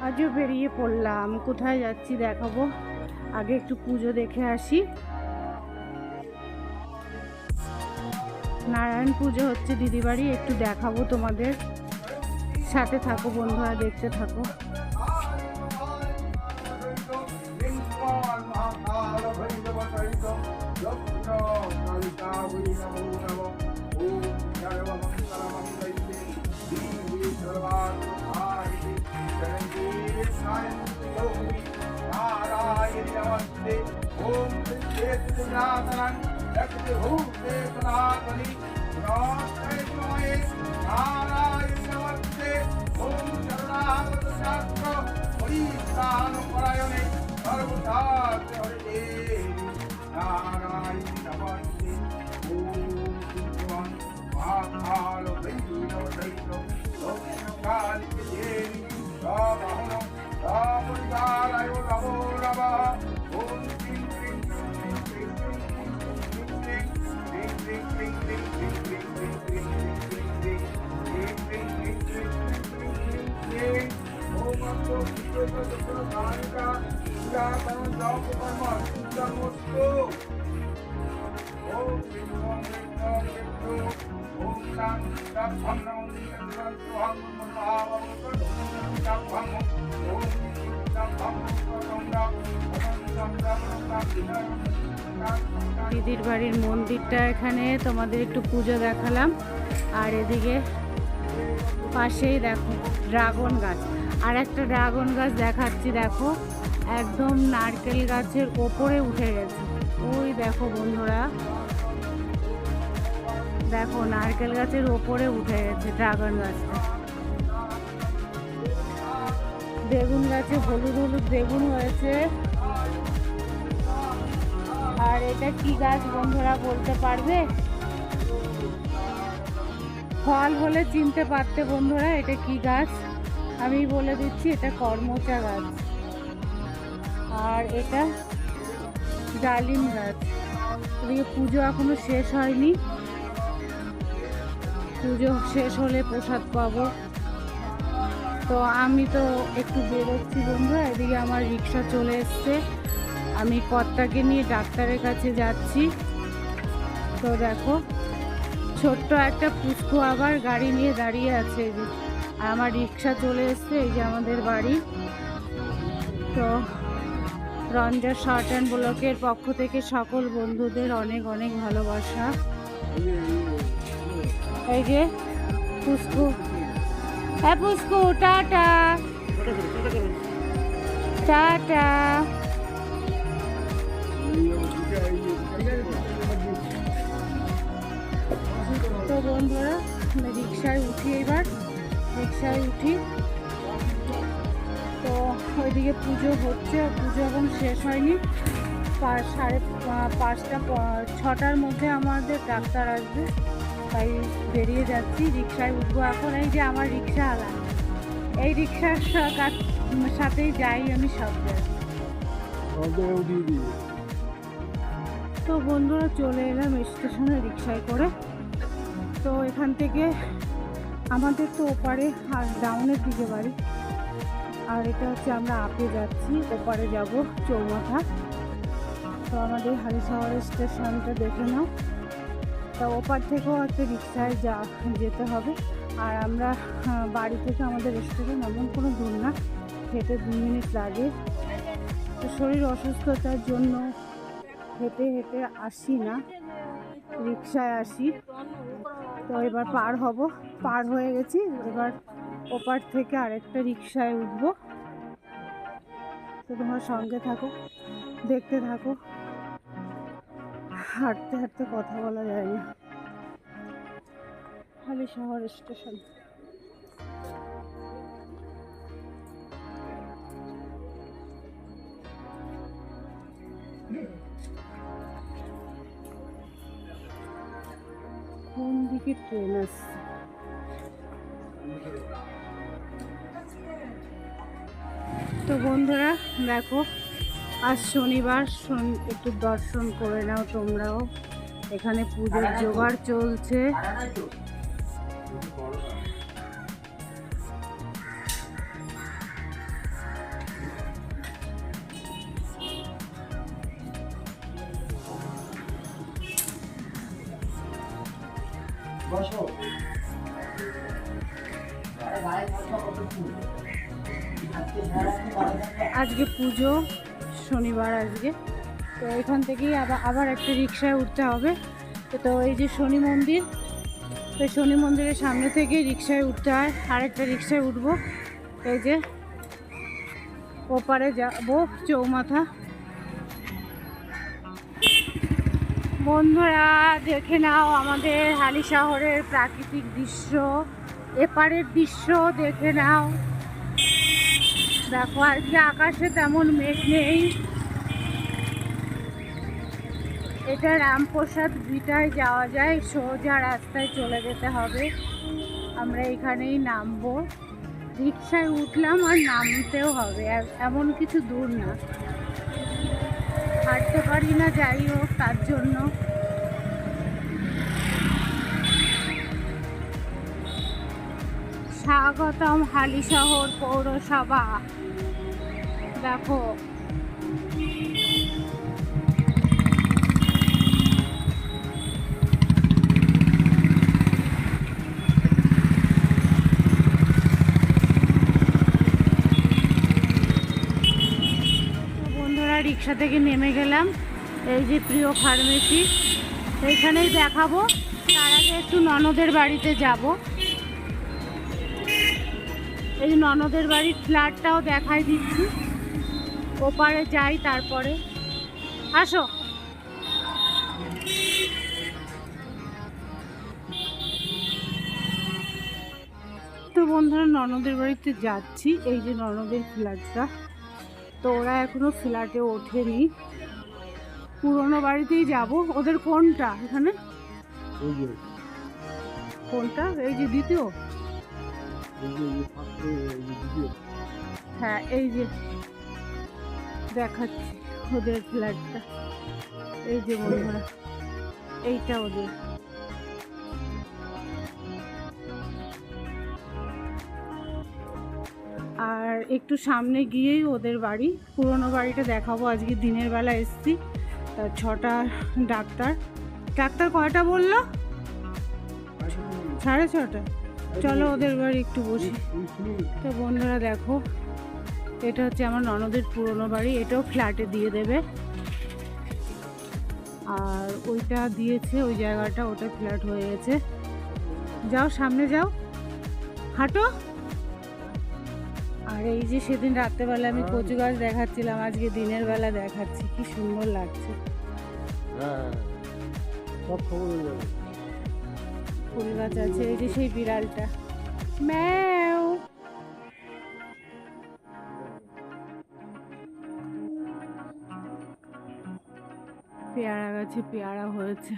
আজও বেরিয়ে পড়লাম। কোথায় যাচ্ছি দেখাবো। আগে একটু পুজো দেখে আসি। নারায়ণ পুজো হচ্ছে দিদি বাড়ি একটু দেখাবো তোমাদের। সাথে থাকো বন্ধুরা, দেখতে থাকো। ओम सनातन भूते सनातनी नारायण नमस्ते ओम शरणागत शास्त्र परित्राण परायणे सर्वशास्त्र हरे দিদির বাড়ির মন্দিরটা এখানে তোমাদের একটু পুজো দেখালাম। আর এদিকে পাশেই দেখো ড্রাগন গাছ। আর একটা ড্রাগন গাছ দেখাচ্ছি, দেখো। একদম নারকেল গাছের ওপরে উঠে গেছে। ওই দেখো বন্ধুরা। দেখো, নারকেল গাছের ওপরে উঠে গেছে ড্রাগন গাছটা। বেগুন গাছে হলুদ হলুদ বেগুন হয়েছে। আর এটা কি গাছ বন্ধুরা, বলতে পারবে? ফল হলে চিনতে পারতে বন্ধুরা, এটা কি গাছ? আমি বলে দিচ্ছি, এটা কর্মচা গাছ। আর এটা ডালিম গাছ। এদিকে পুজো এখনও শেষ হয়নি। পুজো শেষ হলে প্রসাদ পাবো। তো আমি তো একটু বেরোচ্ছি বন্ধুরা, এদিকে আমার রিক্সা চলে এসছে। আমি কর্তাকে নিয়ে ডাক্তারের কাছে যাচ্ছি। তো দেখো, ছোট্ট একটা পুষ্কু আবার গাড়ি নিয়ে দাঁড়িয়ে আছে যে। আর আমার রিক্সা চলে এসছে, এই যে আমাদের বাড়ি। তো রঞ্জা শর্ট অ্যান্ড ব্লকের পক্ষ থেকে সকল বন্ধুদের অনেক অনেক ভালোবাসা। এই যে পুষ্কু হ্যাঁ পুষ্কু টাটা। টাটা। তো বন্ধুরা রিক্সায় উঠি এবার। রিক্সায় উঠি। তো ওইদিকে পুজো হচ্ছে পুজো এখন শেষ হয়নি। সাড়ে পাঁচটা ছটার মধ্যে আমাদের ডাক্তার আসবে। তাই বেরিয়ে যাচ্ছি রিক্সায় উঠবো। এখন এই যে আমার রিক্সা আলা এই রিক্সার সাথেই যাই আমি সব জায়গায়। তো বন্ধুরা চলে এলাম স্টেশনে রিক্সায় করে। তো এখান থেকে আমাদের তো ওপারে আর ডাউনের দিকে বাড়ি। আর এটা হচ্ছে আমরা আপে যাচ্ছি, ওপারে যাব চৌমাথা। তো আমাদের হালিশহর স্টেশনটা দেখে নাও। তা ওপার থেকেও হচ্ছে রিক্সায় যা যেতে হবে। আর আমরা বাড়ি থেকে আমাদের রেস্টুরেন্ট এমন কোনো দূর না, হেঁটে দু মিনিট লাগে। তো শরীর অসুস্থতার জন্য হেঁটে হেঁটে আসি না, রিক্সায় আসি। তো এবার পার হব। পার হয়ে গেছি। এবার ওপার থেকে আরেকটা রিক্সায় উঠবো। তো তোমার সঙ্গে থাকো, দেখতে থাকো। হাঁটতে হাঁটতে কথা বলা যায় না। খালি শহর স্টেশন তো বন্ধুরা দেখো আজ শনিবার একটু দর্শন করে নাও তোমরাও। এখানে পুজোর জোগাড় চলছে। আজকে পুজো, শনিবার আজকে। তো এখান থেকেই আবার আবার একটা রিক্সায় উঠতে হবে। তো এই যে শনি মন্দির, তো শনি মন্দিরের সামনে থেকে রিক্সায় উঠতে হয়। আরেকটা রিক্সায় উঠবো। এই যে ওপারে যাব, চৌমাথা। বন্ধুরা, দেখে নাও আমাদের হালি শহরের প্রাকৃতিক দৃশ্য, এপারের দৃশ্য, দেখে নাও। দেখো আজকে আকাশে তেমন মেঘ নেই। এটা রামপ্রসাদ ভিটায় যাওয়া যায়, সোজা রাস্তায় চলে যেতে হবে। আমরা এখানেই নামবো। রিক্সায় উঠলাম আর নামতেও হবে এমন কিছু দূর না। হাঁটতে পারি না যাই হোক তার জন্য। স্বাগতম হালিশহর পৌরসভা। দেখো রিক্সা থেকে নেমে গেলাম, এই যে প্রিয় ফার্মেসি এইখানেই দেখাবো, তার আগে একটু ননদের বাড়িতে যাব। এই ননদের বাড়ির ফ্ল্যাটটাও দেখাই দিচ্ছি। ওপারে যাই তারপরে। আসো। তো বন্ধুরা, ননদের বাড়িতে যাচ্ছি, এই যে ননদের ফ্ল্যাটটা। তো ওরা এখনও ফ্ল্যাটে ওঠেনি। পুরোনো বাড়িতেই যাব। ওদের কোনটা এখানে। কোনটা এই যে দ্বিতীয়। হ্যাঁ এই যে। দেখাচ্ছি ওদের ফ্ল্যাটটা এই যে বন্ধুরা, এইটা ওদের। একটু সামনে গিয়েই ওদের বাড়ি। পুরনো বাড়িটা দেখাবো, আজকে দিনের বেলা এসছি। তা ছটা ডাক্তার। ডাক্তার কয়টা বলল? সাড়ে ছটা। চলো ওদের বাড়ি একটু বসি। তো বন্ধুরা দেখো, এটা হচ্ছে আমার ননদের পুরনো বাড়ি, এটাও ফ্ল্যাটে দিয়ে দেবে। আর ওইটা দিয়েছে, ওই জায়গাটা ওটা ফ্ল্যাট হয়ে গেছে। যাও, সামনে যাও। হাঁটো। আর এই যে সেদিন রাত্রেবেলা আমি কচু গাছ দেখাচ্ছিলাম আজকে দিনের বেলা দেখাচ্ছি কি সুন্দর লাগছে। হয়ে ফুল গাছ আছে এই যে সেই বিড়ালটা। ম্যাও। পেয়ারা গাছে পেয়ারা হয়েছে।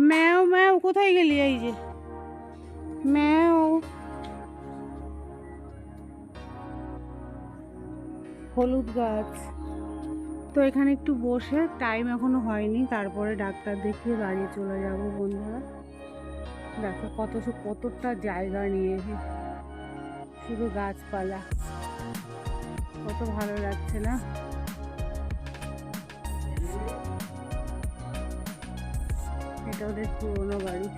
ম্যাও ম্যাও, কোথায় গেলি এই যে? ম্যাও। হলুদ গাছ। তো এখানে একটু বসে টাইম এখনও হয়নি, তারপরে ডাক্তার দেখিয়ে বাড়ি চলে যাব বন্ধুরা। দেখো কত কতটা জায়গা নিয়ে শুধু গাছপালা। কত ভালো লাগছে না? এটা ওদের পুরোনো বাড়ি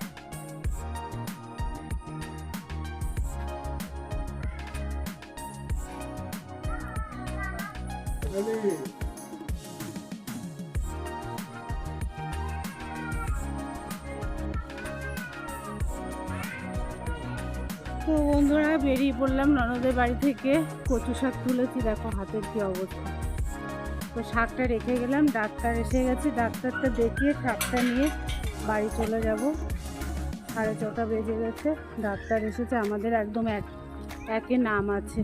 তো বন্ধুরা, বেরিয়ে পড়লাম ননদের বাড়ি থেকে। কচু শাক তুলেছি, দেখো হাতের কি অবস্থা। তো শাকটা রেখে গেলাম, ডাক্তার এসে গেছে, ডাক্তারটা দেখিয়ে শাকটা নিয়ে বাড়ি চলে যাব। সাড়ে ছটা বেজে গেছে, ডাক্তার এসেছে, আমাদের একদম এক, একে নাম আছে।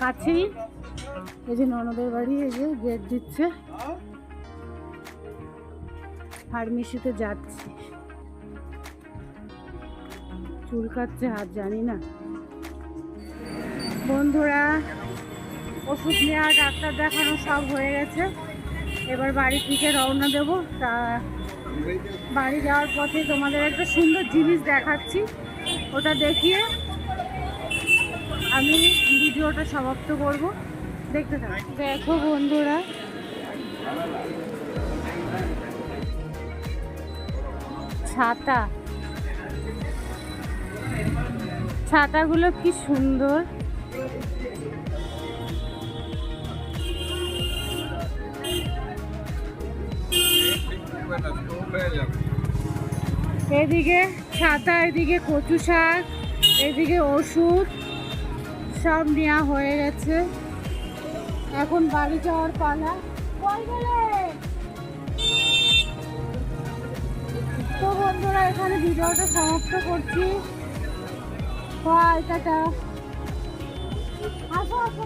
কাছেই, এই যে ননদের বাড়ি, এই যে গেট দিচ্ছে। ফার্মেসিতে যাচ্ছি। চুল কাটছে, হাত জানি না। বন্ধুরা, ওষুধ নেওয়া, ডাক্তার দেখানো সব হয়ে গেছে। এবার বাড়ি থেকে রওনা দেবো। তা বাড়ি যাওয়ার পথে তোমাদের একটা সুন্দর জিনিস দেখাচ্ছি। ওটা দেখিয়ে আমি ভিডিওটা সমাপ্ত করব। দেখতে থাকো। দেখো বন্ধুরা। ছাতা। ছাতাগুলো কি সুন্দর। এদিকে ছাতা, এদিকে কচু শাক, এদিকে ওষুধ সব নেওয়া হয়ে গেছে। এখন বাড়ি যাওয়ার পালা। তো বন্ধুরা, এখানে ভিডিওটা সমাপ্ত করছি। আসো আসো।